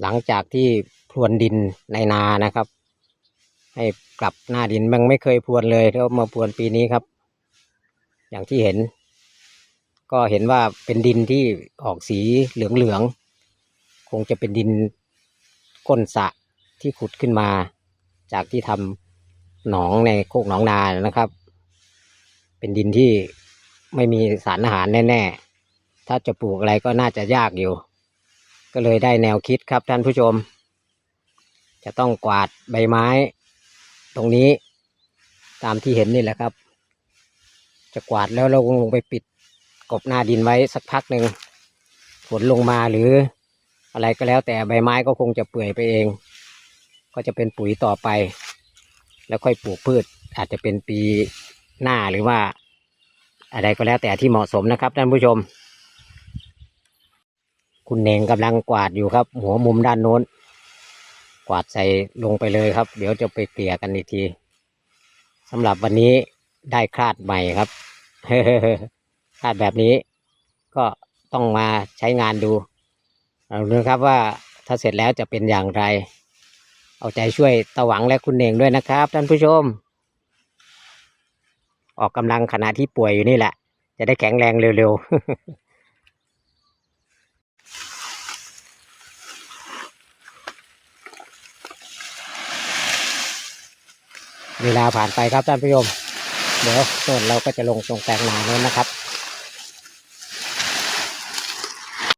หลังจากที่พรวนดินในนานะครับ ให้กลับหน้าดินมันไม่เคยพรวนเลยแล้วมาพรวนปีนี้ครับ อย่างที่เห็น ก็เห็นว่าเป็นดินที่ออกสีเหลืองๆคงจะเป็นดินก้นสะที่ขุดขึ้นมา จากที่ทำหนองในโคกหนองนานะครับ เป็นดินที่ไม่มีสารอาหารแน่ ๆ ถ้าจะปลูกอะไรก็น่าจะยากอยู่ ก็เลยได้แนวคิดครับท่านผู้ชม จะต้องกวาดใบไม้ ตรงนี้ตามที่เห็นนี่แหละครับ จะกวาดแล้วเราลงไปปิดกบหน้าดินไว้สักพักหนึ่งฝนลงมาหรืออะไรก็แล้ว แต่ใบไม้ก็คงจะเปื่อยไปเอง ก็จะเป็นปุ๋ยต่อไป แล้วค่อยปลูกพืชอาจจะเป็นปีหน้าหรือว่า อะไรก็แล้วแต่ที่เหมาะสมนะครับท่านผู้ชม คุณเน่งกำลังกวาดอยู่ครับ หัวมุมด้านโน้น กวาดใส่ลงไปเลยครับ เดี๋ยวจะไปเกลี่ยกันอีกทีสำหรับวันนี้ได้คลาดใหม่ครับคลาดแบบนี้ ก็ต้องมาใช้งานดูเอาดูครับว่าถ้าเสร็จแล้วจะเป็นอย่างไร เอาใจช่วยตะหวังและคุณเน่งด้วยนะครับ ท่านผู้ชม ออกกำลังขณะที่ป่วยอยู่นี่แหละ จะได้แข็งแรงเร็วๆ เวลาผ่านไปครับท่านผู้ชม เดี๋ยวต้นเราก็จะลงตรงแปลงนาโน้นนะครับ